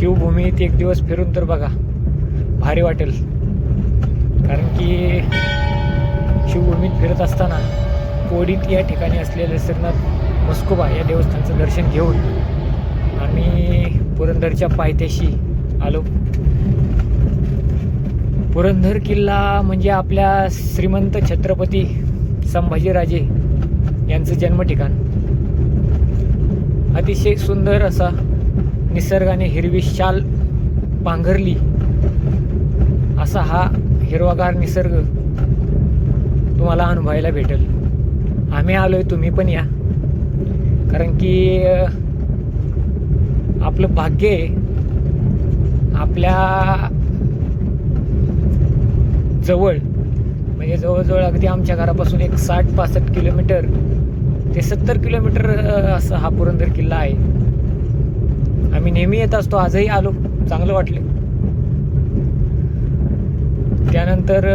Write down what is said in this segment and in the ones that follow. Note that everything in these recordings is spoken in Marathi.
शिवभूमीत एक दिवस फिरून तर बघा. भारी वाटेल. कारण की शिवभूमीत फिरत असताना कोडीत या ठिकाणी असलेले श्रीनाथ मस्कोबा या देवस्थानचं दर्शन घेऊन आम्ही पुरंदरच्या पायथ्याशी आलो. पुरंदर किल्ला म्हणजे आपल्या श्रीमंत छत्रपती संभाजीराजे यांचं जन्म ठिकाण अतिशय सुंदर असा निसर्गाने हिरवी शाल पांघरली. असा हा हिरवागार निसर्ग तुम्हाला अनुभवायला भेटेल. आम्ही आलो आहे तुम्ही पण या. कारण की आपलं भाग्य आहे. आपल्या जवळ म्हणजे जवळजवळ अगदी आमच्या घरापासून एक साठ पासष्ट किलोमीटर ते सत्तर किलोमीटर असा हा पुरंदर किल्ला आहे. आम्ही नेहमी येत असतो आजही आलो चांगलं वाटलं. त्यानंतर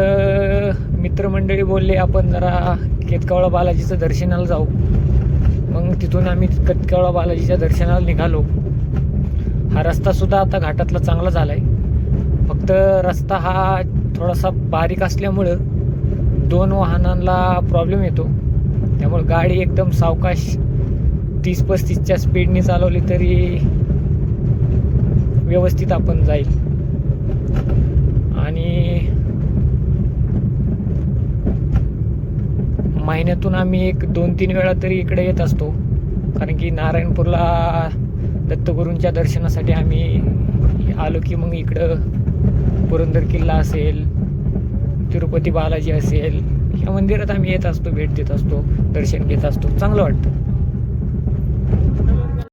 मित्रमंडळी बोलले आपण जरा केतकावळा बालाजीचं दर्शनाला जाऊ. मग तिथून आम्ही केतकावळा बालाजीच्या दर्शनाला निघालो. हा रस्तासुद्धा आता घाटातला चांगला झाला आहे फक्त रस्ता हा थोडासा बारीक असल्यामुळं दोन वाहनांना प्रॉब्लेम येतो. त्यामुळे गाडी एकदम सावकाश तीस पस्तीसच्या स्पीडने चालवली तरी व्यवस्थित आपण जाईल. आणि महिन्यातून आम्ही एक दोन तीन वेळा तरी इकडे येत असतो. कारण की नारायणपूरला दत्तगुरूंच्या दर्शनासाठी आम्ही आलो की मग इकडं पुरंदर किल्ला असेल तिरुपती बालाजी असेल ह्या मंदिरात आम्ही येत असतो भेट देत असतो दर्शन घेत असतो. चांगलं वाटतं.